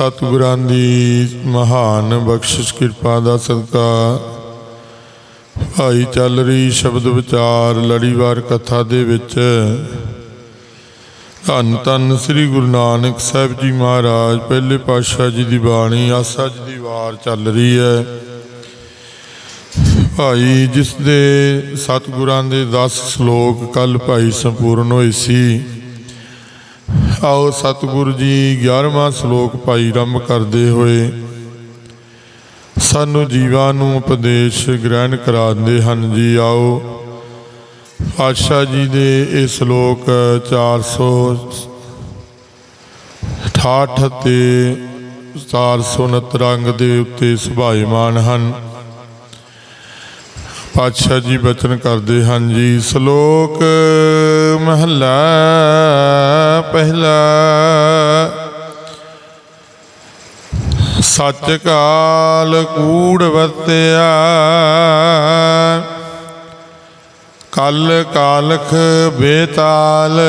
ਸਤਿਗੁਰਾਂ ਦੀ ਮਹਾਨ ਬਖਸ਼ਿਸ਼, ਕਿਰਪਾ ਦਾ ਸਦਕਾ। ਭਾਈ ਚੱਲ ਰਹੀ ਸ਼ਬਦ ਵਿਚਾਰ, ਲੜੀਵਾਰ ਕਥਾ ਦੇ ਵਿੱਚ। ਧੰਨ ਧੰਨ ਸ੍ਰੀ ਗੁਰੂ ਨਾਨਕ ਸਾਹਿਬ ਜੀ ਮਹਾਰਾਜ, ਪਹਿਲੇ ਪਾਤਸ਼ਾਹ ਜੀ ਦੀ ਬਾਣੀ, ਆਸਾ ਜੀ ਦੀ ਵਾਰ ਚੱਲ ਰਹੀ ਹੈ। ਭਾਈ, ਜਿਸ ਦੇ ਸਤਿਗੁਰਾਂ ਦੇ 10 ਸ਼ਲੋਕ ਕੱਲ ਭਾਈ ਸੰਪੂਰਨ ਹੋਏ ਸੀ ਆਓ ਸਤਿਗੁਰੂ ਜੀ 11ਵਾਂ ਸ਼ਲੋਕ ਭਾਈ ਆਰੰਭ ਕਰਦੇ ਹੋਏ। ਸਾਨੂੰ ਜੀਵਾਂ ਨੂੰ ਉਪਦੇਸ਼ ਗ੍ਰਹਿਣ ਕਰਾਉਂਦੇ ਹਨ ਜੀ, ਆਓ। ਪਾਤਸ਼ਾਹ ਜੀ ਦੇ ਇਹ ਸ਼ਲੋਕ 468 ਤੇ 469 ਅੰਗ ਦੇ ਉੱਤੇ ਸੁਭਾਇਮਾਨ ਹਨ। ਪਾਤਸ਼ਾਹ ਜੀ ਬਚਨ ਕਰਦੇ ਹਨ ਜੀ, ਸ਼ਲੋਕ ਮਹਲਾ ਪਹਿਲਾ ਸੱਚ ਕਾਲ ਕੂੜ ਵਰਤਿਆ, ਕਲ ਕਾਲਖ ਬੇਤਾਲ,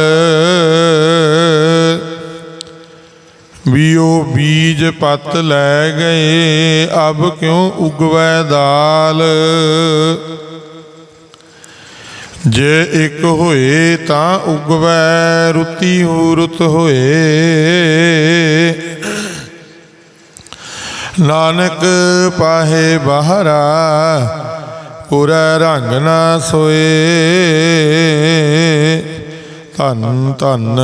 ਵੀਓ ਬੀਜ ਪਤ ਲੈ ਗਏ, ਅਬ ਕਿਉ ਉਗਵੈ ਦਾਲ? ਜੇ ਇੱਕ ਹੋਏ ਤਾਂ ਉਗਵੈ, ਰੁਤੀ ਹੋ ਹੋਏ। ਨਾਨਕ ਪਾਹੇ ਬਹਰਾ, ਪੁਰਾ ਰੰਗ ਨਾ ਸੋਏ। ਧੰਨ ਧੰਨ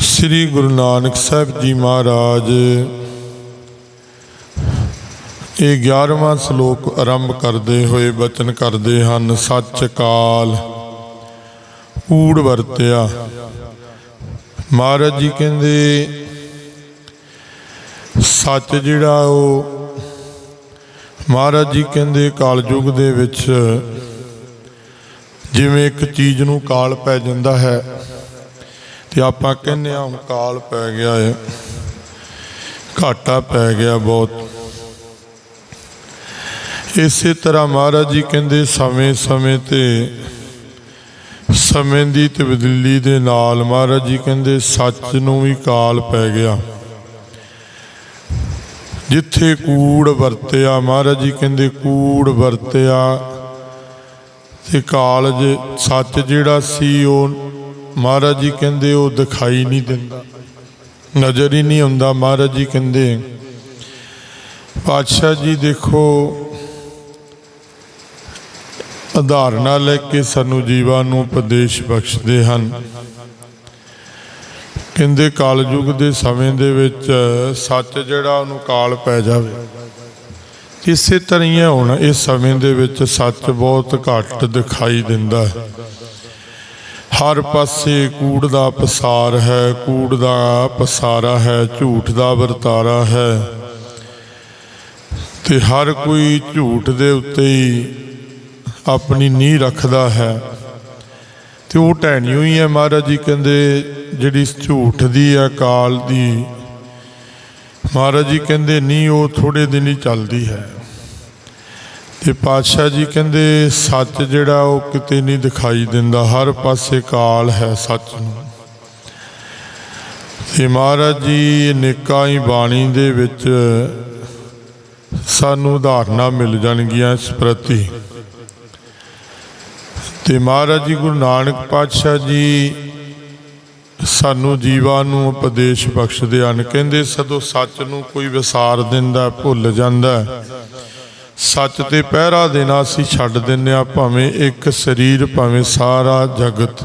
ਸ੍ਰੀ ਗੁਰੂ ਨਾਨਕ ਸਾਹਿਬ ਜੀ ਮਹਾਰਾਜ। ਇਹ 11ਵਾਂ ਸ਼ਲੋਕ ਆਰੰਭ ਕਰਦੇ ਹੋਏ ਬਚਨ ਕਰਦੇ ਹਨ ਸੱਚ ਕਾਲ। ਊੜ ਵਰਤਿਆ। ਮਹਾਰਾਜ ਜੀ ਕਹਿੰਦੇ, ਸੱਚ ਜਿਹੜਾ ਉਹ, ਮਹਾਰਾਜ ਜੀ ਕਹਿੰਦੇ ਕਾਲਯੁਗ ਦੇ ਵਿੱਚ ਜਿਵੇਂ ਇੱਕ ਚੀਜ਼ ਨੂੰ ਕਾਲ ਪੈ ਜਾਂਦਾ ਹੈ, ਤੇ ਆਪਾਂ ਕਹਿੰਦੇ ਹਾਂ ਹੁਣ ਕਾਲ ਪੈ ਗਿਆ ਹੈ, ਘਾਟਾ ਪੈ ਗਿਆ ਬਹੁਤ। ਇਸੇ ਤਰ੍ਹਾਂ ਮਹਾਰਾਜ ਜੀ ਕਹਿੰਦੇ ਸਮੇਂ-ਸਮੇਂ ਤੇ, ਸਮੇਂ ਦੀ ਤਬਦੀਲੀ ਦੇ ਨਾਲ ਮਹਾਰਾਜ ਜੀ ਕਹਿੰਦੇ, ਸੱਚ ਨੂੰ ਵੀ ਕਾਲ ਪੈ ਗਿਆ। ਜਿੱਥੇ ਕੂੜ ਵਰਤਿਆ, ਮਹਾਰਾਜ ਜੀ ਕਹਿੰਦੇ, ਕੂੜ ਵਰਤਿਆ ਤੇ ਕਾਲ ਜੇ, ਸੱਚ ਜਿਹੜਾ ਸੀ, ਉਹ ਮਹਾਰਾਜ ਜੀ ਕਹਿੰਦੇ, ਉਹ ਦਿਖਾਈ ਨਹੀਂ ਦਿੰਦਾ। ਨਜ਼ਰ ਹੀ ਨਹੀਂ ਆਉਂਦਾ, ਮਹਾਰਾਜ ਜੀ ਕਹਿੰਦੇ, ਪਾਤਸ਼ਾਹ ਜੀ ਦੇਖੋ ਉਦਾਹਰਨਾਂ ਲੈ ਕੇ ਸਾਨੂੰ ਜੀਵਾਂ ਨੂੰ ਉਪਦੇਸ਼ ਬਖਸ਼ਦੇ ਹਨ। ਕਹਿੰਦੇ ਕਾਲਯੁਗ ਦੇ ਸਮੇਂ ਦੇ ਵਿੱਚ ਸੱਚ ਜਿਹੜਾ ਉਹਨੂੰ ਕਾਲ ਪੈ ਜਾਵੇ। ਇਸੇ ਤਰ੍ਹਾਂ ਹੀ ਹੁਣ, ਇਸ ਸਮੇਂ ਦੇ ਵਿੱਚ ਸੱਚ ਬਹੁਤ ਘੱਟ ਦਿਖਾਈ ਦਿੰਦਾ ਹੈ। ਹਰ ਪਾਸੇ ਕੂੜ ਦਾ ਪਸਾਰ ਹੈ, ਕੂੜ ਦਾ ਪਸਾਰਾ ਹੈ, ਝੂਠ ਦਾ ਵਰਤਾਰਾ ਹੈ। ਤੇ ਹਰ ਕੋਈ ਝੂਠ ਦੇ ਉੱਤੇ ਹੀ ਆਪਣੀ ਨੀਂਹ ਰੱਖਦਾ ਹੈ। ਤੇ ਉਹ ਢਹਿਣੀ ਹੋਈ ਹੈ ਮਹਾਰਾਜ ਜੀ, ਕਹਿੰਦੇ ਜਿਹੜੀ ਝੂਠ ਦੀ ਹੈ ਕਾਲ ਦੀ, ਮਹਾਰਾਜ ਜੀ ਕਹਿੰਦੇ ਨਹੀਂ ਉਹ ਥੋੜੇ ਦਿਨ ਹੀ ਚੱਲਦੀ ਹੈ। ਤੇ ਪਾਤਸ਼ਾਹ ਜੀ ਕਹਿੰਦੇ ਸੱਚ ਜਿਹੜਾ ਉਹ ਕਿਤੇ ਨਹੀਂ ਦਿਖਾਈ ਦਿੰਦਾ, ਹਰ ਪਾਸੇ ਕਾਲ ਹੈ ਸੱਚ ਨੂੰ। ਤੇ ਮਹਾਰਾਜ ਜੀ ਨੇਕਾਂ ਹੀ ਬਾਣੀ ਦੇ ਵਿੱਚ ਸਾਨੂੰ ਉਦਾਹਰਨਾਂ ਮਿਲ ਜਾਣਗੀਆਂ ਇਸ ਪ੍ਰਤੀ। ਤੇ ਮਹਾਰਾਜ ਜੀ ਗੁਰੂ ਨਾਨਕ ਪਾਤਸ਼ਾਹ ਜੀ ਸਾਨੂੰ ਜੀਵਾਂ ਨੂੰ ਉਪਦੇਸ਼ ਬਖਸ਼ਦੇ ਹਨ। ਕਹਿੰਦੇ ਸਦੋਂ ਸੱਚ ਨੂੰ ਕੋਈ ਵਿਸਾਰ ਦਿੰਦਾ, ਭੁੱਲ ਜਾਂਦਾ ਸੱਚ ਤੇ ਪਹਿਰਾ ਦੇਣਾ ਅਸੀਂ ਛੱਡ ਦਿੰਨੇ ਆ ਭਾਵੇਂ ਇੱਕ ਸਰੀਰ, ਭਾਵੇਂ ਸਾਰਾ ਜਗਤ।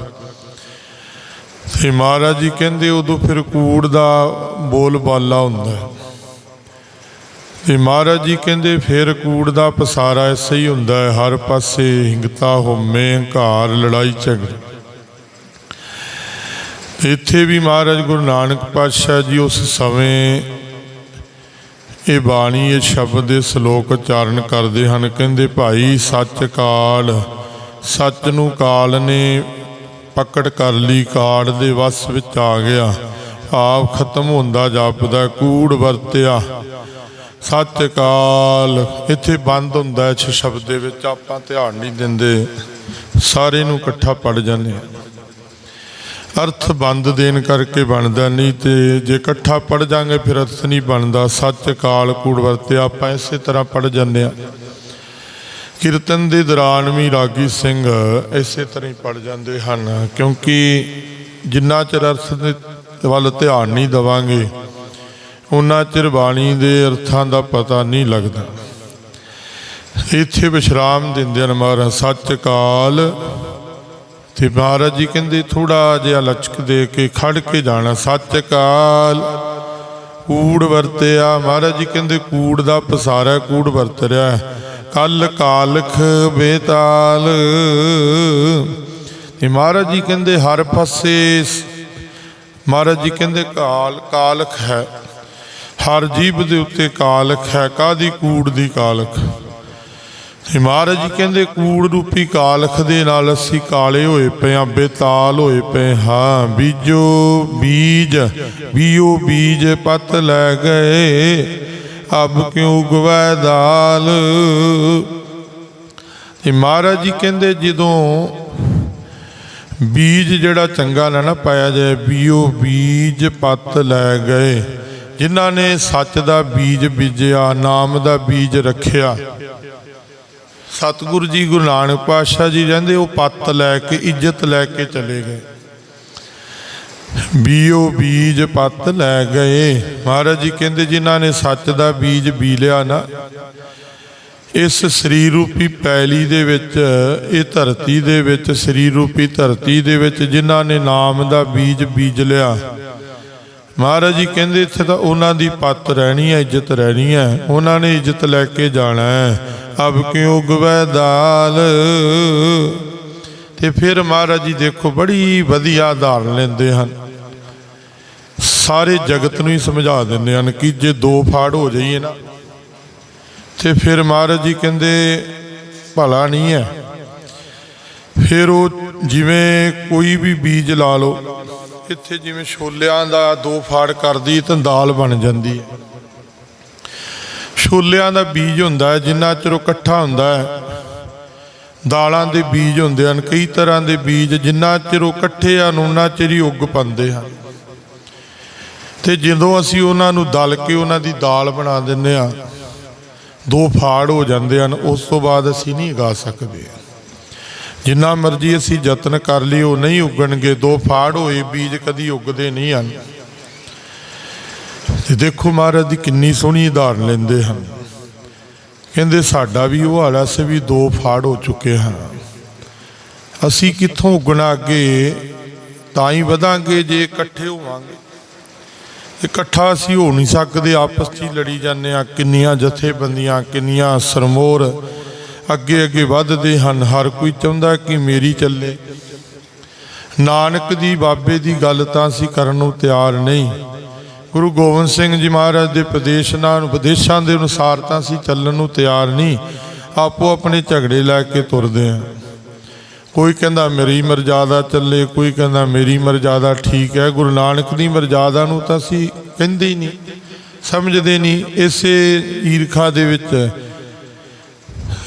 ਤੇ ਮਹਾਰਾਜ ਜੀ ਕਹਿੰਦੇ ਉਦੋਂ ਫਿਰ ਕੂੜ ਦਾ ਬੋਲ ਬਾਲਾ ਹੁੰਦਾ ਹੈ ਮਹਾਰਾਜ ਜੀ ਕਹਿੰਦੇ, ਫਿਰ ਕੂੜ ਦਾ ਪਸਾਰਾ ਐਸਾ ਹੀ ਹੁੰਦਾ ਹੈ, ਹਰ ਪਾਸੇ ਹਿੰਗਤਾ ਹੋਮੇ, ਹੰਕਾਰ, ਲੜਾਈ, ਝਗੜੇ। ਇੱਥੇ ਵੀ ਮਹਾਰਾਜ ਗੁਰੂ ਨਾਨਕ ਪਾਤਸ਼ਾਹ ਜੀ ਉਸ ਸਮੇਂ ਇਹ ਬਾਣੀ, ਇਹ ਸ਼ਬਦ ਦੇ ਸ਼ਲੋਕ ਉਚਾਰਨ ਕਰਦੇ ਹਨ। ਕਹਿੰਦੇ, ਭਾਈ ਸੱਚ ਕਾਲ, ਸੱਚ ਨੂੰ ਕਾਲ ਨੇ ਪਕੜ ਕਰ ਲਈ, ਕਾਲ ਦੇ ਵਸ ਵਿੱਚ ਆ ਗਿਆ। ਆਪ ਖਤਮ ਹੁੰਦਾ ਜਾਪਦਾ, ਕੂੜ ਵਰਤਿਆ। ਸੱਚ ਕਾਲ ਇੱਥੇ ਬੰਦ ਹੁੰਦਾ ਇਸ ਸ਼ਬਦ ਦੇ ਵਿੱਚ, ਆਪਾਂ ਧਿਆਨ ਨਹੀਂ ਦਿੰਦੇ। ਸਾਰੇ ਨੂੰ ਇਕੱਠਾ ਪੜ ਜਾਂਦੇ ਅਰਥ ਬੰਦ ਦੇਣ ਕਰਕੇ ਬਣਦਾ ਨਹੀਂ ਤੇ ਜੇ ਇਕੱਠਾ ਪੜ ਜਾਾਂਗੇ, ਫਿਰ ਅਰਥ ਨਹੀਂ ਬਣਦਾ। ਸੱਚ ਕਾਲ ਕੂੜ ਵਰਤਿਆ, ਆਪਾਂ ਇਸੇ ਤਰ੍ਹਾਂ ਪੜ ਜਾਂਦੇ ਆ ਕੀਰਤਨ ਦੇ ਦੌਰਾਨ ਵੀ ਰਾਗੀ ਸਿੰਘ ਇਸੇ ਤਰ੍ਹਾਂ ਹੀ ਪੜ ਜਾਂਦੇ ਹਨ, ਕਿਉਂਕਿ ਜਿੰਨਾ ਚਿਰ ਅਰਥ ਦੇ ਵੱਲ ਧਿਆਨ ਨਹੀਂ ਦਵਾਂਗੇ ਉਹਨਾਂ ਚਿਰ ਬਾਣੀ ਦੇ ਅਰਥਾਂ ਦਾ ਪਤਾ ਨਹੀਂ ਲੱਗਦਾ। ਇੱਥੇ ਵਿਸ਼ਰਾਮ ਦਿੰਦੇ ਹਨ ਮਹਾਰਾਜ ਸੱਚ ਕਾਲ। ਤੇ ਮਹਾਰਾਜ ਜੀ ਕਹਿੰਦੇ ਥੋੜਾ ਜਿਹਾ ਲਚਕ ਦੇ ਕੇ ਖੜ ਕੇ ਜਾਣਾ। ਸੱਚ ਕਾਲ। ਕੂੜ ਵਰਤਿਆ। ਮਹਾਰਾਜ ਜੀ ਕਹਿੰਦੇ, ਕੂੜ ਦਾ ਪਸਾਰਾ ਕੂੜ ਵਰਤ ਰਿਹਾ ਕੱਲ ਕਾਲਖ ਬੇਤਾਲ। ਤੇ ਮਹਾਰਾਜ ਜੀ ਕਹਿੰਦੇ, ਹਰ ਪਾਸੇ ਮਹਾਰਾਜ ਜੀ ਕਹਿੰਦੇ, ਕਾਲ, ਕਾਲਖ ਹੈ। ਹਰ ਜੀਬ ਦੇ ਉੱਤੇ ਕਾਲਖ ਹੈ ਕਾਦੀ ਕੂੜ ਦੀ ਕਾਲਖ? ਤੇ ਮਹਾਰਾਜ ਜੀ ਕਹਿੰਦੇ, ਕੂੜ ਰੂਪੀ ਕਾਲਖ ਦੇ ਨਾਲ ਅਸੀਂ ਕਾਲੇ ਹੋਏ ਪਏ ਆਂ ਬੇਤਾਲ ਹੋਏ ਪਏ ਹਾਂ। ਬੀਜੋ ਬੀਜ, ਬੀਓ ਬੀਜ ਪਤ ਲੈ ਗਏ, ਅਬ ਕਿਉ ਉਗਵੈ ਦਾਲ? ਤੇ ਮਹਾਰਾਜ ਜੀ ਕਹਿੰਦੇ, ਜਦੋਂ ਬੀਜ ਜਿਹੜਾ ਚੰਗਾ ਨਾ ਨਾ ਪਾਇਆ ਜਾਏ, ਬੀਓ ਬੀਜ ਪਤ ਲੈ ਗਏ। ਜਿਨ੍ਹਾਂ ਨੇ ਸੱਚ ਦਾ ਬੀਜ ਬੀਜਿਆ, ਨਾਮ ਦਾ ਬੀਜ ਰੱਖਿਆ। ਸਤਿਗੁਰੂ ਜੀ ਗੁਰੂ ਨਾਨਕ ਪਾਤਸ਼ਾਹ ਜੀ ਕਹਿੰਦੇ ਉਹ ਪੱਤ ਲੈ ਕੇ, ਇੱਜ਼ਤ ਲੈ ਕੇ ਚਲੇ ਗਏ। ਬੀਓ ਬੀਜ ਪੱਤ ਲੈ ਗਏ। ਮਹਾਰਾਜ ਜੀ ਕਹਿੰਦੇ, ਜਿਨ੍ਹਾਂ ਨੇ ਸੱਚ ਦਾ ਬੀਜ ਬੀ ਲਿਆ ਨਾ, ਇਸ ਸਰੀਰ ਰੂਪੀ ਪੈਲੀ ਦੇ ਵਿੱਚ, ਇਹ ਧਰਤੀ ਦੇ ਵਿੱਚ ਸਰੀਰ ਰੂਪੀ ਧਰਤੀ ਦੇ ਵਿੱਚ, ਜਿਨ੍ਹਾਂ ਨੇ ਨਾਮ ਦਾ ਬੀਜ ਬੀਜ ਲਿਆ ਮਹਾਰਾਜ ਜੀ ਕਹਿੰਦੇ ਇੱਥੇ ਤਾਂ ਉਹਨਾਂ ਦੀ ਪੱਤ ਰਹਿਣੀ ਹੈ, ਇੱਜ਼ਤ ਰਹਿਣੀ ਹੈ। ਉਹਨਾਂ ਨੇ ਇੱਜ਼ਤ ਲੈ ਕੇ ਜਾਣਾ ਹੈ। ਅਬ ਕਿਉ ਗਵੈ ਦਾਲ? ਤੇ ਫਿਰ ਮਹਾਰਾਜ ਜੀ ਦੇਖੋ, ਬੜੀ ਵਧੀਆ ਉਦਾਹਰਨ ਲੈਂਦੇ ਹਨ। ਸਾਰੇ ਜਗਤ ਨੂੰ ਹੀ ਸਮਝਾ ਦਿੰਦੇ ਹਨ ਕਿ ਜੇ ਦੋ ਫਾੜ ਹੋ ਜਾਈਏ ਨਾ, ਤੇ ਫਿਰ ਮਹਾਰਾਜ ਜੀ ਕਹਿੰਦੇ, ਭਲਾ ਨਹੀਂ ਹੈ। ਫਿਰ ਉਹ ਜਿਵੇਂ ਕੋਈ ਵੀ ਬੀਜ ਲਾ ਲਓ ਇੱਥੇ ਜਿਵੇਂ ਛੋਲਿਆਂ ਦਾ ਦੋ ਫਾੜ ਕਰਦੀ ਤਾਂ ਦਾਲ ਬਣ ਜਾਂਦੀ ਹੈ। ਛੋਲਿਆਂ ਦਾ ਬੀਜ ਹੁੰਦਾ ਹੈ, ਜਿੰਨਾ ਚਿਰ ਉਹ ਇਕੱਠਾ ਹੁੰਦਾ ਹੈ, ਦਾਲਾਂ ਦੇ ਬੀਜ ਹੁੰਦੇ ਹਨ, ਕਈ ਤਰ੍ਹਾਂ ਦੇ ਬੀਜ ਜਿੰਨਾ ਚਿਰ ਉਹ ਇਕੱਠੇ ਹਨ ਉਹਨਾਂ ਚਿਰ ਹੀ ਉੱਗ ਪੰਦੇ ਹਨ। ਤੇ ਜਦੋਂ ਅਸੀਂ ਉਹਨਾਂ ਨੂੰ ਦਲ ਕੇ ਉਹਨਾਂ ਦੀ ਦਾਲ ਬਣਾ ਦਿੰਦੇ ਆ ਦੋ ਫਾੜ ਹੋ ਜਾਂਦੇ ਹਨ, ਉਸ ਤੋਂ ਬਾਅਦ ਅਸੀਂ ਨਹੀਂ ਗਾ ਸਕਦੇ। ਜਿੰਨਾ ਮਰਜ਼ੀ ਅਸੀਂ ਯਤਨ ਕਰ ਲਈ ਉਹ ਨਹੀਂ ਉੱਗਣਗੇ। ਦੋ ਫਾੜ ਹੋਏ ਬੀਜ ਕਦੀ ਉੱਗਦੇ ਨਹੀਂ ਹਨ। ਤੇ ਦੇਖੋ ਮਹਾਰਾਜ ਦੀ ਕਿੰਨੀ ਸੋਹਣੀ ਉਦਾਹਰਨ ਲੈਂਦੇ ਹਨ। ਕਹਿੰਦੇ ਸਾਡਾ ਵੀ ਉਹ ਹਾਲ ਹੈ, ਵੀ ਦੋ ਫਾੜ ਹੋ ਚੁੱਕੇ ਹਨ ਅਸੀਂ ਕਿੱਥੋਂ ਉੱਗਣਾ ਅੱਗੇ ਤਾਂ ਹੀ ਵਧਾਂਗੇ ਜੇ ਇਕੱਠੇ ਹੋਵਾਂਗੇ। ਇਕੱਠਾ ਅਸੀਂ ਹੋ ਨਹੀਂ ਸਕਦੇ ਆਪਸ 'ਚ ਹੀ ਲੜੀ ਜਾਂਦੇ ਆ ਕਿੰਨੀਆਂ ਜਥੇਬੰਦੀਆਂ ਕਿੰਨੀਆਂ ਸਰਮੋਰ ਅੱਗੇ ਅੱਗੇ ਵੱਧਦੇ ਹਨ। ਹਰ ਕੋਈ ਚਾਹੁੰਦਾ ਕਿ ਮੇਰੀ ਚੱਲੇ। ਨਾਨਕ ਦੀ ਬਾਬੇ ਦੀ ਗੱਲ ਤਾਂ ਅਸੀਂ ਕਰਨ ਨੂੰ ਤਿਆਰ ਨਹੀਂ। ਗੁਰੂ ਗੋਬਿੰਦ ਸਿੰਘ ਜੀ ਮਹਾਰਾਜ ਦੇ ਉਪਦੇਸ਼ਾਂ ਨੂੰ, ਉਪਦੇਸ਼ਾਂ ਦੇ ਅਨੁਸਾਰ ਤਾਂ ਅਸੀਂ ਚੱਲਣ ਨੂੰ ਤਿਆਰ ਨਹੀਂ। ਆਪੋ ਆਪਣੇ ਝਗੜੇ ਲੈ ਕੇ ਤੁਰਦੇ ਹਾਂ। ਕੋਈ ਕਹਿੰਦਾ ਮੇਰੀ ਮਰਜ਼ਾਦਾ ਚੱਲੇ, ਕੋਈ ਕਹਿੰਦਾ ਮੇਰੀ ਮਰਜ਼ਾਦਾ ਠੀਕ ਹੈ। ਗੁਰੂ ਨਾਨਕ ਦੀ ਮਰਜ਼ਾਦਾ ਨੂੰ ਤਾਂ ਅਸੀਂ ਕਹਿੰਦੇ ਹੀ ਨਹੀਂ, ਸਮਝਦੇ ਨਹੀਂ। ਇਸੇ ਈਰਖਾ ਦੇ ਵਿੱਚ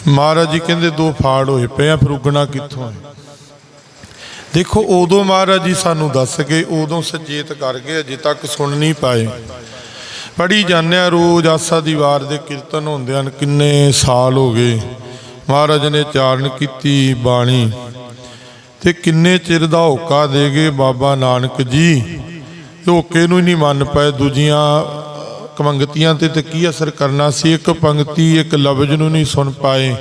ਮਹਾਰਾਜ ਜੀ ਕਹਿੰਦੇ ਦੋ ਫਾੜ ਹੋਏ ਪਏ ਆ, ਫਿਰ ਉੱਗਣਾ ਕਿੱਥੋਂ ਹੈ? ਦੇਖੋ, ਉਦੋਂ ਮਹਾਰਾਜ ਜੀ ਸਾਨੂੰ ਦੱਸ ਗਏ, ਉਦੋਂ ਸੁਚੇਤ ਕਰ ਗਏ, ਅਜੇ ਤੱਕ ਸੁਣ ਨਹੀਂ ਪਾਏ। ਪੜੀ ਜਾਂਦੇ ਆ, ਰੋਜ਼ ਆਸਾ ਦੀ ਵਾਰ ਦੇ ਕੀਰਤਨ ਹੁੰਦੇ ਹਨ, ਕਿੰਨੇ ਸਾਲ ਹੋ ਗਏ। ਮਹਾਰਾਜ ਨੇ ਚਾਰਨ ਕੀਤੀ ਬਾਣੀ, ਤੇ ਕਿੰਨੇ ਚਿਰ ਦਾ ਹੋਕਾ ਦੇ ਗਏ, ਬਾਬਾ ਨਾਨਕ ਜੀ। ਤੇ ਹੋਕੇ ਨੂੰ ਹੀ ਨਹੀਂ ਮੰਨ ਪਏ, ਦੂਜੀਆਂ ਪੰਗਤੀਆਂ ਤੇ ਤੇ ਕੀ ਅਸਰ ਕਰਨਾ ਸੀ? ਇੱਕ ਪੰਗਤੀ, ਇੱਕ ਲਫ਼ਜ਼ ਨੂੰ ਨਹੀਂ ਸੁਣ ਪਾਏ।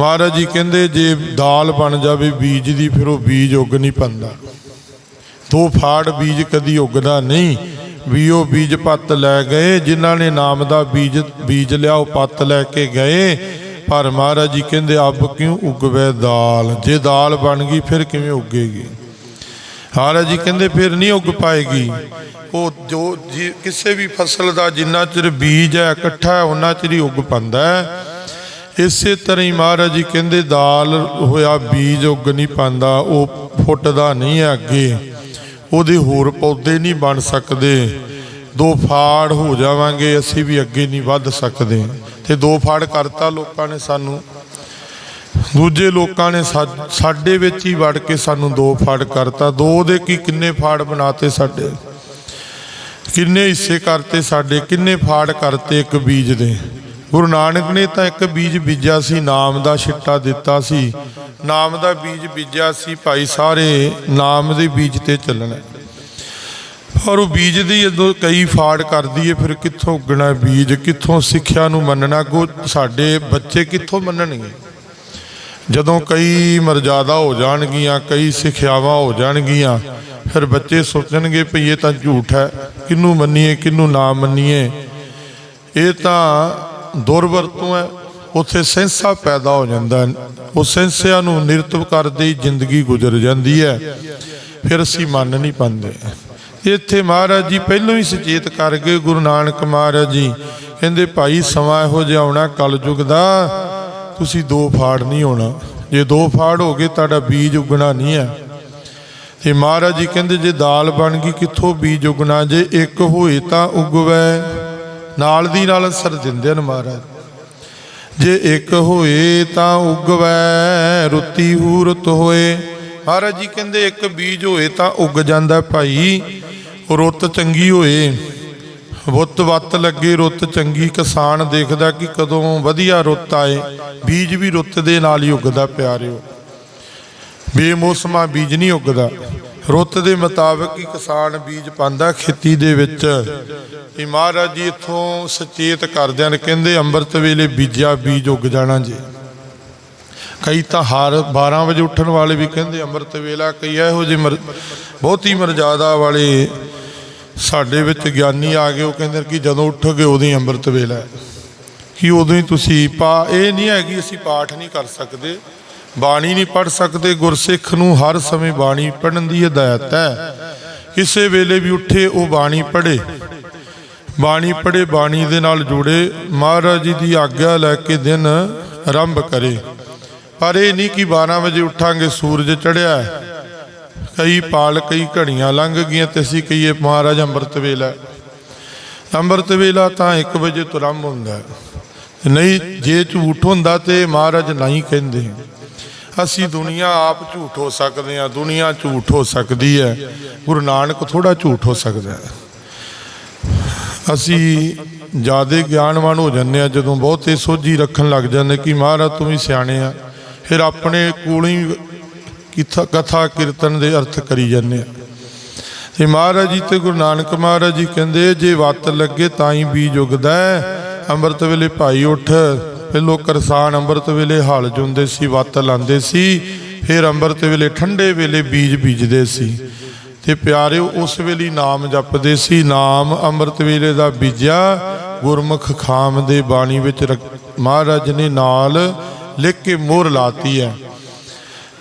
ਮਹਾਰਾਜ ਜੀ ਕਹਿੰਦੇ, ਜੇ ਦਾਲ ਬਣ ਜਾਵੇ ਬੀਜ ਦੀ, ਫਿਰ ਉਹ ਬੀਜ ਉੱਗ ਨਹੀਂ ਪੰਦਾ। ਦੋ ਫਾੜ ਬੀਜ ਕਦੀ ਉੱਗਦਾ ਨਹੀਂ। ਵੀ ਉਹ ਬੀਜ ਪੱਤ ਲੈ ਗਏ, ਜਿਨ੍ਹਾਂ ਨੇ ਨਾਮ ਦਾ ਬੀਜ ਬੀਜ ਲਿਆ, ਉਹ ਪੱਤ ਲੈ ਕੇ ਗਏ। ਪਰ ਮਹਾਰਾਜ ਜੀ ਕਹਿੰਦੇ ਅਬ ਕਿਉਂ ਉੱਗਵੇ ਦਾਲ? ਜੇ ਦਾਲ ਬਣ ਗਈ, ਫਿਰ ਕਿਵੇਂ ਉੱਗੇਗੀ? ਮਹਾਰਾਜ ਜੀ ਕਹਿੰਦੇ ਫਿਰ ਨਹੀਂ ਉੱਗ ਪਾਏਗੀ। ਉਹ ਜੋ ਕਿਸੇ ਵੀ ਫਸਲ ਦਾ ਜਿੰਨਾ ਚਿਰ ਬੀਜ ਹੈ ਇਕੱਠਾ ਹੈ ਉਹਨਾਂ ਚਿਰ ਹੀ ਉੱਗ ਪੰਦਾ ਹੈ। ਇਸੇ ਤਰ੍ਹਾਂ ਹੀ ਮਹਾਰਾਜ ਜੀ ਕਹਿੰਦੇ ਦਾਲ ਹੋਇਆ ਬੀਜ ਉੱਗ ਨਹੀਂ ਪਾਉਂਦਾ ਉਹ ਫੁੱਟਦਾ ਨਹੀਂ ਹੈ ਅੱਗੇ। ਉਹਦੇ ਹੋਰ ਪੌਦੇ ਨਹੀਂ ਬਣ ਸਕਦੇ। ਦੋ ਫਾੜ ਹੋ ਜਾਵਾਂਗੇ ਅਸੀਂ ਵੀ ਅੱਗੇ ਨਹੀਂ ਵੱਧ ਸਕਦੇ। ਤੇ ਦੋ ਫਾੜ ਕਰਤਾ ਲੋਕਾਂ ਨੇ ਸਾਨੂੰ। ਦੂਜੇ ਲੋਕਾਂ ਨੇ ਸਾਡੇ ਵਿੱਚ ਹੀ ਵੜ ਕੇ ਸਾਨੂੰ ਦੋ ਫਾੜ ਕਰਤਾ। ਦੋ ਦੇ ਕੀ ਕਿੰਨੇ ਫਾੜ ਬਣਾਤੇ ਸਾਡੇ? ਕਿੰਨੇ ਹਿੱਸੇ ਕਰਤੇ ਸਾਡੇ? ਕਿੰਨੇ ਫਾੜ ਕਰਤੇ ਇੱਕ ਬੀਜ ਦੇ? ਗੁਰੂ ਨਾਨਕ ਨੇ ਤਾਂ ਇੱਕ ਬੀਜ ਬੀਜਿਆ ਸੀ, ਨਾਮ ਦਾ ਛਿੱਟਾ ਦਿੱਤਾ ਸੀ। ਨਾਮ ਦਾ ਬੀਜ ਬੀਜਿਆ ਸੀ ਭਾਈ, ਸਾਰੇ ਨਾਮ ਦੇ ਬੀਜ ਤੇ ਚੱਲਣਾ। ਔਰ ਉਹ ਬੀਜ ਦੀ ਜਦੋਂ ਕਈ ਫਾੜ ਕਰਦੀ ਏ, ਫਿਰ ਕਿੱਥੋਂ ਉੱਗਣਾ ਬੀਜ? ਕਿੱਥੋਂ ਸਿੱਖਿਆ ਨੂੰ ਮੰਨਣਾ? ਕੋ ਸਾਡੇ ਬੱਚੇ ਕਿੱਥੋਂ ਮੰਨਣਗੇ? ਜਦੋਂ ਕਈ ਮਰਜ਼ਾਦਾ ਹੋ ਜਾਣਗੀਆਂ, ਕਈ ਸਿੱਖਿਆਵਾਂ ਹੋ ਜਾਣਗੀਆਂ, ਫਿਰ ਬੱਚੇ ਸੋਚਣਗੇ ਭਈ ਇਹ ਤਾਂ ਝੂਠ ਹੈ, ਕਿਹਨੂੰ ਮੰਨੀਏ, ਕਿਹਨੂੰ ਨਾ ਮੰਨੀਏ। ਇਹ ਤਾਂ ਦੁਰਵਰਤੋਂ ਹੈ, ਉੱਥੇ ਸੈਂਸਾ ਪੈਦਾ ਹੋ ਜਾਂਦਾ ਉਹ ਸੈਂਸਿਆਂ ਨੂੰ ਨਿਰਤਵ ਕਰਦੇ ਜ਼ਿੰਦਗੀ ਗੁਜ਼ਰ ਜਾਂਦੀ ਹੈ, ਫਿਰ ਅਸੀਂ ਮੰਨ ਨਹੀਂ ਪਾਉਂਦੇ। ਇੱਥੇ ਮਹਾਰਾਜ ਜੀ ਪਹਿਲਾਂ ਹੀ ਸੁਚੇਤ ਕਰ ਗਏ, ਗੁਰੂ ਨਾਨਕ ਮਹਾਰਾਜ ਜੀ। ਕਹਿੰਦੇ, ਭਾਈ ਸਮਾਂ ਇਹੋ ਜਿਹਾ ਆਉਣਾ, ਕਲਯੁਗ ਦਾ ਤੁਸੀਂ ਦੋ ਫਾੜ ਨਹੀਂ ਹੋਣਾ। ਜੇ ਦੋ ਫਾੜ ਹੋ ਗਏ, ਤੁਹਾਡਾ ਬੀਜ ਉਗਣਾ ਨਹੀਂ ਹੈ। ਤੇ ਮਹਾਰਾਜ ਜੀ ਕਹਿੰਦੇ, ਜੇ ਦਾਲ ਬਣ ਗਈ, ਕਿੱਥੋਂ ਬੀਜ ਉਗਣਾ? ਜੇ ਇੱਕ ਹੋਏ ਤਾਂ ਉਗਵੈ। ਨਾਲ ਦੀ ਨਾਲ ਅਸਰ ਦਿੰਦੇ ਹਨ ਮਹਾਰਾਜ। ਜੇ ਇੱਕ ਹੋਏ ਤਾਂ ਉਗਵੈ, ਰੁੱਤੀ ਹੂਰਤ ਹੋਏ। ਮਹਾਰਾਜ ਜੀ ਕਹਿੰਦੇ, ਇੱਕ ਬੀਜ ਹੋਏ ਤਾਂ ਉੱਗ ਜਾਂਦਾ ਭਾਈ, ਰੁੱਤ ਚੰਗੀ ਹੋਏ। ਬੁੱਤ ਵੱਤ ਲੱਗੇ ਰੁੱਤ, ਚੰਗੀ ਕਿਸਾਨ ਦੇਖਦਾ ਕਿ ਕਦੋਂ ਵਧੀਆ ਰੁੱਤ ਆਏ, ਬੀਜ ਵੀ ਰੁੱਤ ਦੇ ਨਾਲ ਹੀ ਉੱਗਦਾ ਪਿਆਰਿਓ। ਬੇਮੌਸਮਾ ਬੀਜ ਨਹੀਂ ਉੱਗਦਾ। ਰੁੱਤ ਦੇ ਮੁਤਾਬਕ ਹੀ ਕਿਸਾਨ ਬੀਜ ਪਾਉਂਦਾ ਖੇਤੀ ਦੇ ਵਿੱਚ। ਇਹ ਮਹਾਰਾਜ ਜੀ ਇਥੋਂ ਸੁਚੇਤ ਕਰਦਿਆਂ ਨੇ ਕਹਿੰਦੇ, ਅੰਮ੍ਰਿਤ ਵੇਲੇ ਬੀਜਿਆ, ਬੀਜ ਉੱਗ ਜਾਣਾ ਜੀ। ਕਈ ਤਾਂ ਹਾਰ 12 ਵਜੇ ਉੱਠਣ ਵਾਲੇ ਵੀ ਕਹਿੰਦੇ, ਅੰਮ੍ਰਿਤ ਵੇਲਾ ਕਈ ਇਹੋ ਜਿਹੇ ਮਰ- ਬਹੁਤੀ ਮਰਜ਼ਾਦਾ ਵਾਲੇ ਸਾਡੇ ਵਿੱਚ ਗਿਆਨੀ ਆ ਗਏ ਉਹ ਕਹਿੰਦੇ ਕਿ ਜਦੋਂ ਉੱਠੋਗੇ ਉਦੋਂ ਹੀ ਅੰਮ੍ਰਿਤ ਵੇਲਾ ਕਿ ਉਦੋਂ ਹੀ ਤੁਸੀਂ ਪਾ, ਇਹ ਨਹੀਂ ਹੈ ਕਿ ਅਸੀਂ ਪਾਠ ਨਹੀਂ ਕਰ ਸਕਦੇ, ਬਾਣੀ ਨਹੀਂ ਪੜ ਸਕਦੇ, ਗੁਰਸਿੱਖ ਨੂੰ ਹਰ ਸਮੇਂ ਬਾਣੀ ਪੜਨ ਦੀ ਹਦਾਇਤ ਹੈ। ਕਿਸੇ ਵੇਲੇ ਵੀ ਉੱਠੇ, ਉਹ ਬਾਣੀ ਪੜੇ ਬਾਣੀ ਪੜੇ ਬਾਣੀ ਦੇ ਨਾਲ ਜੁੜੇ, ਮਹਾਰਾਜ ਜੀ ਦੀ ਆਗਿਆ ਲੈ ਕੇ ਦਿਨ ਆਰੰਭ ਕਰੇ। ਪਰ ਇਹ ਨਹੀਂ ਕਿ 12 ਵਜੇ ਉੱਠਾਂਗੇ, ਸੂਰਜ ਚੜ੍ਹਿਆ ਹੈ। ਕਈ ਪਾਲ ਕਈ ਘੜੀਆਂ ਲੰਘ ਗਈਆਂ ਤੇ ਅਸੀਂ ਕਹੀਏ, ਮਹਾਰਾਜ, ਅੰਮ੍ਰਿਤ ਵੇਲਾ ਅੰਮ੍ਰਿਤ ਵੇਲਾ ਤਾਂ 1 ਵਜੇ ਤੋਂ ਆਰੰਭ ਹੁੰਦਾ ਨਹੀਂ, ਜੇ ਝੂਠ ਹੁੰਦਾ ਤੇ ਮਹਾਰਾਜ ਨਹੀਂ ਕਹਿੰਦੇ। ਅਸੀਂ ਦੁਨੀਆ ਆਪ ਝੂਠ ਹੋ ਸਕਦੇ ਹਾਂ, ਦੁਨੀਆ ਝੂਠ ਹੋ ਸਕਦੀ ਹੈ। ਗੁਰੂ ਨਾਨਕ ਥੋੜਾ ਝੂਠ ਹੋ ਸਕਦਾ ਹੈ। ਅਸੀਂ ਜਿਆਦੇ ਗਿਆਨਵਾਨ ਹੋ ਜਾਂਦੇ ਆ ਜਦੋਂ ਬਹੁਤੇ ਸੋਝੀ ਰੱਖਣ ਲੱਗ ਜਾਂਦੇ ਕਿ ਮਹਾਰਾਜ, ਤੂੰ ਵੀ ਸਿਆਣੇ ਆ। ਫਿਰ ਆਪਣੇ ਕੋਲ ਹੀ ਕਿਥਾ ਕਥਾ ਕੀਰਤਨ ਦੇ ਅਰਥ ਕਰੀ ਜਾਂਦੇ ਆ। ਤੇ ਮਹਾਰਾਜ ਜੀ ਤੇ ਗੁਰੂ ਨਾਨਕ ਮਹਾਰਾਜ ਜੀ ਕਹਿੰਦੇ, ਜੇ ਵੱਤ ਲੱਗੇ ਤਾਂ ਹੀ ਬੀਜ ਉਗਦਾ ਅੰਮ੍ਰਿਤ ਵੇਲੇ ਭਾਈ ਉੱਠ ਪਹਿਲੋ ਕਰਸਾਨ ਅੰਮ੍ਰਿਤ ਵੇਲੇ ਹਲ ਜੁੰਦੇ ਸੀ, ਵੱਤ ਲਾਉਂਦੇ ਸੀ, ਫਿਰ ਅੰਮ੍ਰਿਤ ਵੇਲੇ ਠੰਡੇ ਵੇਲੇ ਬੀਜ ਬੀਜਦੇ ਸੀ। ਤੇ ਪਿਆਰਿਓ, ਉਸ ਵੇਲੇ ਨਾਮ ਜਪਦੇ ਸੀ, ਨਾਮ ਅੰਮ੍ਰਿਤ ਵੇਲੇ ਦਾ ਬੀਜਿਆ, ਗੁਰਮੁਖ ਖਾਮ ਦੇ ਬਾਣੀ ਵਿੱਚ ਰੱਖ- ਮਹਾਰਾਜ ਨੇ ਨਾਲ ਲਿਖ ਕੇ ਮੋਹਰ ਲਾਤੀ ਹੈ।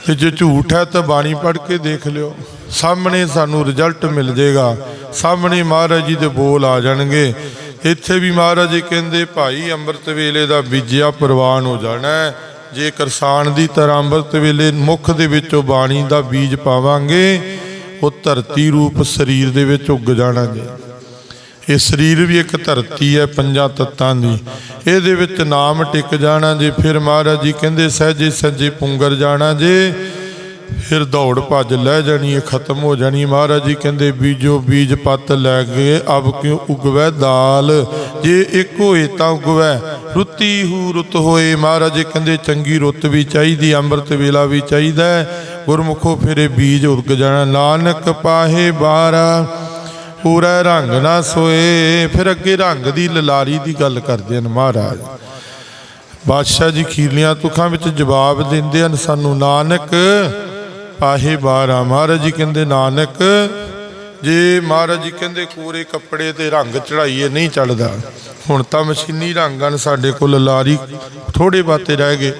ਤੇ ਜੇ ਝੂਠ ਹੈ ਤਾਂ ਬਾਣੀ ਪੜ੍ਹ ਕੇ ਦੇਖ ਲਿਓ। ਸਾਹਮਣੇ ਸਾਨੂੰ ਰਿਜ਼ਲਟ ਮਿਲ ਜਾਏਗਾ। ਸਾਹਮਣੇ ਮਹਾਰਾਜ ਜੀ ਦੇ ਬੋਲ ਆ ਜਾਣਗੇ। ਇੱਥੇ ਵੀ ਮਹਾਰਾਜ ਜੀ ਕਹਿੰਦੇ, ਭਾਈ ਅੰਮ੍ਰਿਤ ਵੇਲੇ ਦਾ ਬੀਜਿਆ ਪ੍ਰਵਾਨ ਹੋ ਜਾਣਾ ਜੇ ਕਿਸਾਨ ਦੀ ਤਰ੍ਹਾਂ ਅੰਮ੍ਰਿਤ ਵੇਲੇ ਮੁਖ ਦੇ ਵਿੱਚੋਂ ਬਾਣੀ ਦਾ ਬੀਜ ਪਾਵਾਂਗੇ, ਉਹ ਧਰਤੀ ਰੂਪ ਸਰੀਰ ਦੇ ਵਿੱਚ ਉੱਗ ਜਾਣਾ ਜੀ ਇਹ ਸਰੀਰ ਵੀ ਇੱਕ ਧਰਤੀ ਹੈ, ਪੰਜਾਂ ਤੱਤਾਂ ਦੀ। ਇਹਦੇ ਵਿੱਚ ਨਾਮ ਟਿਕ ਜਾਣਾ ਜੇ, ਫਿਰ ਮਹਾਰਾਜ ਜੀ ਕਹਿੰਦੇ, ਸਹਿਜੇ ਸੱਜੇ ਪੁੰਗਰ ਜਾਣਾ ਜੇ। ਫਿਰ ਦੌੜ ਭੱਜ ਲੈ ਜਾਣੀ ਹੈ ਖਤਮ ਹੋ ਜਾਣੀ ਮਹਾਰਾਜ ਜੀ ਕਹਿੰਦੇ, ਬੀਜੋ ਬੀਜ ਪੱਤ ਲੈ ਗਏ ਅਬ ਕਿਉ ਉਗਵੈ ਦਾਲ? ਜੇ ਇੱਕ ਹੋਏ ਤਾਂ ਉਗਵੈ, ਰੁੱਤੀ ਹੂ ਰੁੱਤ ਹੋਏ। ਮਹਾਰਾਜ ਜੀ ਕਹਿੰਦੇ, ਚੰਗੀ ਰੁੱਤ ਵੀ ਚਾਹੀਦੀ, ਅੰਮ੍ਰਿਤ ਵੇਲਾ ਵੀ ਚਾਹੀਦਾ ਹੈ। ਗੁਰਮੁਖੋ, ਫਿਰੇ ਬੀਜ ਉਗ ਜਾਣਾ। ਨਾਨਕ ਪਾਹੇ ਬਾਰਾ ਪੂਰਾ ਰੰਗ ਨਾ ਸੋਏ, ਫਿਰ ਅੱਗੇ ਰੰਗ ਦੀ ਲਲਾਰੀ ਦੀ ਗੱਲ ਕਰਦੇ ਹਨ ਮਹਾਰਾਜ। ਬਾਦਸ਼ਾਹ ਜੀ ਖੀਰਲੀਆਂ ਤੁਖਾਂ ਵਿੱਚ ਜਵਾਬ ਦਿੰਦੇ ਹਨ, ਸਾਨੂੰ ਨਾਨਕ ਪਾਹੇ ਬਾਰਾ। ਮਹਾਰਾਜ ਜੀ ਕਹਿੰਦੇ, ਨਾਨਕ, ਜੇ ਮਹਾਰਾਜ ਜੀ ਕਹਿੰਦੇ ਕੋਰੇ ਕੱਪੜੇ ਤੇ ਰੰਗ ਚੜਾਈਏ ਨਹੀਂ ਚੜਦਾ ਹੁਣ ਤਾਂ ਮਸ਼ੀਨੀ ਰੰਗ ਹਨ ਸਾਡੇ ਕੋਲ ਲਾਰੀ ਥੋੜੇ ਬਾਤੇ ਰਹਿ ਗਏ।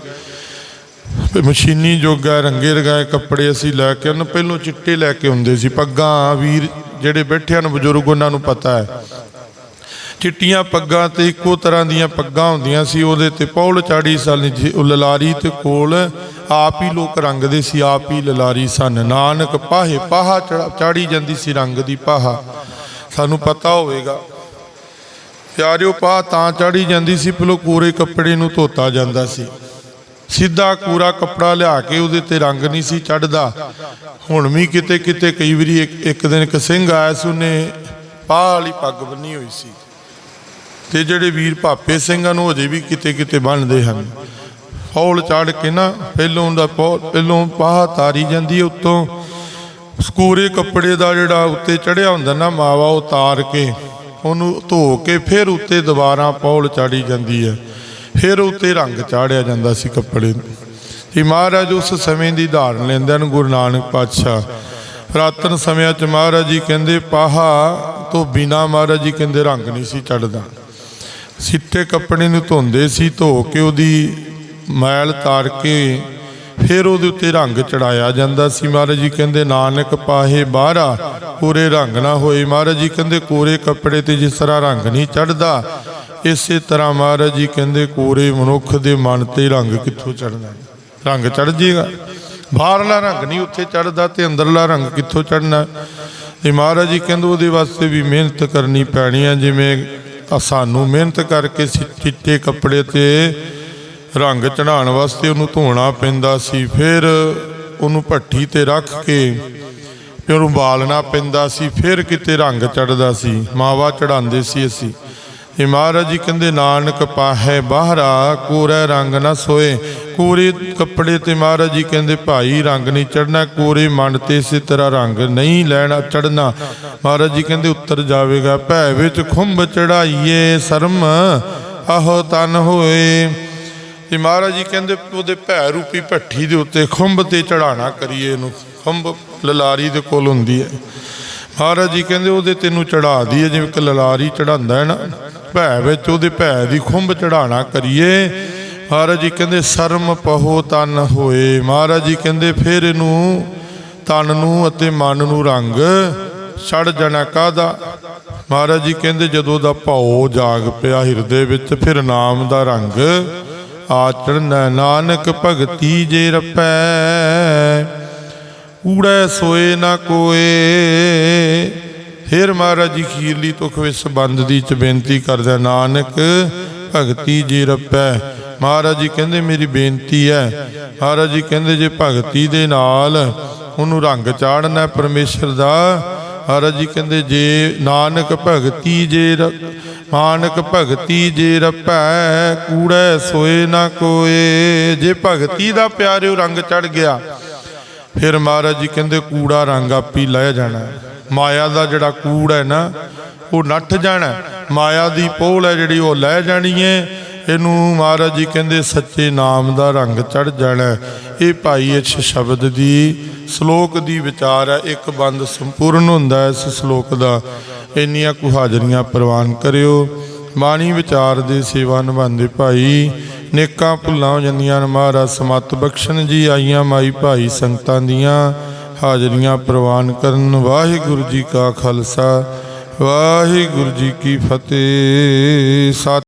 ਤੇ ਮਸ਼ੀਨੀ ਜੋਗਾ ਰੰਗੇ ਰਗਾਏ ਕੱਪੜੇ ਅਸੀਂ ਲੈ ਕੇ ਉਹਨੂੰ ਪਹਿਲੋਂ ਚਿੱਟੇ ਲੈ ਕੇ ਹੁੰਦੇ ਸੀ, ਪੱਗਾਂ, ਵੀਰ ਜਿਹੜੇ ਬੈਠੇ ਹਨ ਬਜ਼ੁਰਗ, ਉਹਨਾਂ ਨੂੰ ਪਤਾ ਹੈ। ਚਿੱਟੀਆਂ ਪੱਗਾਂ ਤੇ ਇੱਕੋ ਤਰ੍ਹਾਂ ਦੀਆਂ ਪੱਗਾਂ ਹੁੰਦੀਆਂ ਸੀ, ਉਹਦੇ ਤੇ ਪੌਲ ਚਾੜੀ ਸਨ, ਜੀ ਲਲਾਰੀ ਤੇ ਕੋਲ ਆਪ ਹੀ ਲੋਕ ਰੰਗਦੇ ਸੀ, ਆਪ ਹੀ ਲਲਾਰੀ ਸਨ। ਨਾਨਕ ਪਾਹੇ ਪਾਹਾ ਚਾੜੀ ਜਾਂਦੀ ਸੀ, ਰੰਗ ਦੀ ਪਾਹਾ। ਸਾਨੂੰ ਪਤਾ ਹੋਵੇਗਾ। ਪਿਆਰਿਓ, ਪਾਹ ਤਾਂ ਚਾੜੀ ਜਾਂਦੀ ਸੀ ਪਹਿਲੋਂ ਕੋਰੇ ਕੱਪੜੇ ਨੂੰ ਧੋਤਾ ਜਾਂਦਾ ਸੀ। ਸਿੱਧਾ ਕੂਰਾ ਕੱਪੜਾ ਲਿਆ ਕੇ ਉਹਦੇ ਤੇ ਰੰਗ ਨਹੀਂ ਸੀ ਚੜਦਾ ਹੁਣ ਵੀ ਕਿਤੇ ਕਿਤੇ ਕਈ ਵਾਰੀ ਇੱਕ ਇੱਕ ਦਿਨ ਇੱਕ ਸਿੰਘ ਆਇਆ ਸੀ, ਉਹਨੇ ਪਾਹ ਵਾਲੀ ਪੱਗ ਬੰਨੀ ਹੋਈ ਸੀ। ਤੇ ਜਿਹੜੇ ਵੀਰ ਭਾਪੇ ਸਿੰਘਾਂ ਨੂੰ ਅਜੇ ਵੀ ਕਿਤੇ ਕਿਤੇ ਬੰਨਦੇ ਹਨ। ਹੌਲ ਚੜ ਕੇ ਨਾ ਪਹਿਲੋਂ ਦਾ ਪੌ- ਪਹਿਲੋਂ ਪਾਹ ਤਾਰੀ ਜਾਂਦੀ ਹੈ, ਉੱਤੋਂ ਸਕੂਰੇ ਕੱਪੜੇ ਦਾ ਜਿਹੜਾ ਉੱਤੇ ਚੜਿਆ ਹੁੰਦਾ ਨਾ ਮਾਵਾ, ਉਹ ਤਾਰ ਕੇ ਉਹਨੂੰ ਧੋ ਕੇ ਫਿਰ ਉੱਤੇ ਦੁਬਾਰਾ ਪੌਲ ਚਾੜੀ ਜਾਂਦੀ ਹੈ। ਫਿਰ ਉੱਤੇ ਰੰਗ ਚਾੜਿਆ ਜਾਂਦਾ ਸੀ ਕੱਪੜੇ ਨੂੰ ਇਹ ਮਹਾਰਾਜ ਉਸ ਸਮੇਂ ਦੀ ਧਾਰਨ ਲੈਂਦੇ ਹਨ ਗੁਰੂ ਨਾਨਕ ਪਾਤਸ਼ਾਹ ਪੁਰਾਤਨ ਸਮਿਆਂ ਚ ਮਹਾਰਾਜ ਜੀ ਕਹਿੰਦੇ, ਪਾਹਾ ਤੋਂ ਬਿਨਾ ਮਹਾਰਾਜ ਜੀ ਕਹਿੰਦੇ ਰੰਗ ਨਹੀਂ ਸੀ ਚੜਦਾ ਸਿੱਟੇ ਕੱਪੜੇ ਨੂੰ ਧੋਂਦੇ ਸੀ, ਧੋ ਕੇ ਉਹਦੀ ਮੈਲ ਤਾਰ ਕੇ ਫਿਰ ਉਹਦੇ ਉੱਤੇ ਰੰਗ ਚੜਾਇਆ ਜਾਂਦਾ ਸੀ। ਮਹਾਰਾਜ ਜੀ ਕਹਿੰਦੇ, ਨਾਨਕ ਪਾਹੇ ਬਾਹਰਾ ਕੋਰੇ ਰੰਗ ਨਾ ਹੋਏ। ਮਹਾਰਾਜ ਜੀ ਕਹਿੰਦੇ, ਕੋਰੇ ਕੱਪੜੇ ਤੇ ਜਿਸ ਤਰ੍ਹਾਂ ਰੰਗ ਨਹੀਂ ਚੜਦਾ ਇਸੇ ਤਰ੍ਹਾਂ ਮਹਾਰਾਜ ਜੀ ਕਹਿੰਦੇ, ਕੋਰੇ ਮਨੁੱਖ ਦੇ ਮਨ ਤੇ ਰੰਗ ਕਿੱਥੋਂ ਚੜਨਾ ਰੰਗ ਚੜ ਜੇਗਾ ਬਾਹਰਲਾ ਰੰਗ ਨਹੀਂ ਉੱਥੇ ਚੜਦਾ ਤੇ ਅੰਦਰਲਾ ਰੰਗ ਕਿੱਥੋਂ ਚੜਨਾ ਇਹ ਮਹਾਰਾਜ ਜੀ ਕਹਿੰਦੇ, ਉਹਦੇ ਵਾਸਤੇ ਵੀ ਮਿਹਨਤ ਕਰਨੀ ਪੈਣੀ ਹੈ ਜਿਵੇਂ ਸਾਨੂੰ ਮਿਹਨਤ ਕਰਕੇ ਚਿੱਟੇ ਕੱਪੜੇ ਤੇ ਰੰਗ ਚੜਾਉਣ ਵਾਸਤੇ ਉਹਨੂੰ ਧੋਣਾ ਪੈਂਦਾ ਸੀ, ਫਿਰ ਉਹਨੂੰ ਭੱਠੀ ਤੇ ਰੱਖ ਕੇ ਫਿਰ ਉਹਨੂੰ ਬਾਲਣਾ ਪੈਂਦਾ ਸੀ, ਫਿਰ ਕਿਤੇ ਰੰਗ ਚੜਦਾ ਸੀ, ਮਾਵਾ ਚੜਾਉਂਦੇ ਸੀ ਅਸੀਂ। ਇਹ ਮਹਾਰਾਜ ਜੀ ਕਹਿੰਦੇ, ਨਾਨਕ ਪਾਹੈ ਬਾਹਰਾ, ਕੋਰੇ ਰੰਗ ਨਾ ਸੋਏ। ਕੋਰੇ ਕੱਪੜੇ ਤੇ ਮਹਾਰਾਜ ਜੀ ਕਹਿੰਦੇ, ਭਾਈ ਰੰਗ ਨਹੀਂ ਚੜਨਾ ਕੋਰੇ ਮਨ ਤੇ ਇਸੇ ਤਰ੍ਹਾਂ ਰੰਗ ਨਹੀਂ ਲੈਣਾ ਚੜਨਾ ਮਹਾਰਾਜ ਜੀ ਕਹਿੰਦੇ, ਉੱਤਰ ਜਾਵੇਗਾ, ਭੈ ਵਿੱਚ ਖੁੰਭ ਚੜਾਈਏ ਸ਼ਰਮ, ਆਹੋ ਤਨ ਹੋਏ। ਤੇ ਮਹਾਰਾਜ ਜੀ ਕਹਿੰਦੇ, ਉਹਦੇ ਭੈ ਰੂਪੀ ਭੱਠੀ ਦੇ ਉੱਤੇ ਖੁੰਭ ਤੇ ਚੜਾਣਾ ਕਰੀਏ ਇਹਨੂੰ। ਖੁੰਭ ਲਲਾਰੀ ਦੇ ਕੋਲ ਹੁੰਦੀ ਹੈ। ਮਹਾਰਾਜ ਜੀ ਕਹਿੰਦੇ, ਉਹਦੇ ਤੈਨੂੰ ਚੜਾ ਦਈਏ, ਜਿਵੇਂ ਕਿ ਲਲਾਰੀ ਚੜਾਉਂਦਾ ਹੈ ਨਾ। ਭੈ ਵਿੱਚ ਉਹਦੇ ਭੈ ਦੀ ਖੁੰਭ ਚੜਾਣਾ ਕਰੀਏ। ਮਹਾਰਾਜ ਜੀ ਕਹਿੰਦੇ, ਸ਼ਰਮ ਪਹੋ ਤਨ ਹੋਏ। ਮਹਾਰਾਜ ਜੀ ਕਹਿੰਦੇ, ਫਿਰ ਇਹਨੂੰ ਤਨ ਨੂੰ ਅਤੇ ਮਨ ਨੂੰ ਰੰਗ ਛੜ ਜਾਣਾ ਕਾਦਾ ਮਹਾਰਾਜ ਜੀ ਕਹਿੰਦੇ, ਜਦੋਂ ਦਾ ਭਉ ਜਾਗ ਪਿਆ ਹਿਰਦੇ ਵਿੱਚ, ਫਿਰ ਨਾਮ ਦਾ ਰੰਗ ਆਚਰਨ ਨਾਨਕ ਭਗਤੀ ਜੇ ਰਪੈ। ਊੜੈ ਸੋਏ ਨਾ ਕੋਏ ਫਿਰ ਮਹਾਰਾਜ ਜੀ ਖੀਰਲੀ ਤੁਖ ਵਿੱਚ ਸੰਬੰਧ ਦੀ ਚ ਬੇਨਤੀ ਕਰਦਾ, ਨਾਨਕ, ਭਗਤੀ ਜੀ ਰੱਪੈ। ਮਹਾਰਾਜ ਜੀ ਕਹਿੰਦੇ, ਮੇਰੀ ਬੇਨਤੀ ਹੈ। ਮਹਾਰਾਜ ਜੀ ਕਹਿੰਦੇ, ਜੇ ਭਗਤੀ ਦੇ ਨਾਲ ਉਹਨੂੰ ਰੰਗ ਚਾੜਨਾ ਹੈ ਪਰਮੇਸ਼ਰ ਦਾ, ਮਹਾਰਾਜ ਜੀ ਕਹਿੰਦੇ, ਜੇ ਨਾਨਕ ਭਗਤੀ ਜੇ ਰ- ਭਗਤੀ ਜੇ ਰੱਪੈ, ਕੂੜੈ ਸੋਏ ਨਾ ਕੋਏ। ਜੇ ਭਗਤੀ ਦਾ ਪਿਆਰਿਓ ਰੰਗ ਚੜ ਗਿਆ, ਫਿਰ ਮਹਾਰਾਜ ਜੀ ਕਹਿੰਦੇ, ਕੂੜਾ ਰੰਗ ਆਪੀ ਲੈ ਜਾਣਾ ਮਾਇਆ ਦਾ ਜਿਹੜਾ ਕੂੜ ਹੈ ਨਾ, ਉਹ ਨੱਠ ਜਾਣਾ ਮਾਇਆ ਦੀ ਪੋਲ ਹੈ ਜਿਹੜੀ, ਉਹ ਲੈ ਜਾਣੀ ਹੈ। ਇਹਨੂੰ ਮਹਾਰਾਜ ਜੀ ਕਹਿੰਦੇ, ਸੱਚੇ ਨਾਮ ਦਾ ਰੰਗ ਚੜ ਜਾਣਾ ਇਹ ਭਾਈ ਇਸ ਸ਼ਬਦ ਦੀ, ਸ਼ਲੋਕ ਦੀ ਵਿਚਾਰ ਹੈ। ਇੱਕ ਬੰਦ ਸੰਪੂਰਨ ਹੁੰਦਾ ਹੈ ਇਸ ਸ਼ਲੋਕ ਦਾ। ਇੰਨੀਆਂ ਕੁ ਹਾਜ਼ਰੀਆਂ ਪ੍ਰਵਾਨ ਕਰਿਓ। ਬਾਣੀ ਵਿਚਾਰ ਦੇ ਸੇਵਾ ਨਿਭਾਉਂਦੇ ਭਾਈ, ਨੇਕਾਂ ਭੁੱਲਾਂ ਹੋ ਜਾਂਦੀਆਂ ਨੇ। ਮਹਾਰਾਜ, ਸਮਤ ਬਖਸ਼ਣ ਜੀ ਆਈਆਂ ਮਾਈ ਭਾਈ ਸੰਗਤਾਂ ਦੀਆਂ। ਹਾਜ਼ਰੀਆਂ ਪ੍ਰਵਾਨ ਕਰਨ ਵਾਹਿਗੁਰੂ ਜੀ ਕਾ ਖਾਲਸਾ ਵਾਹਿਗੁਰੂ ਜੀ ਕੀ ਫਤਿਹ। ਸਤਿ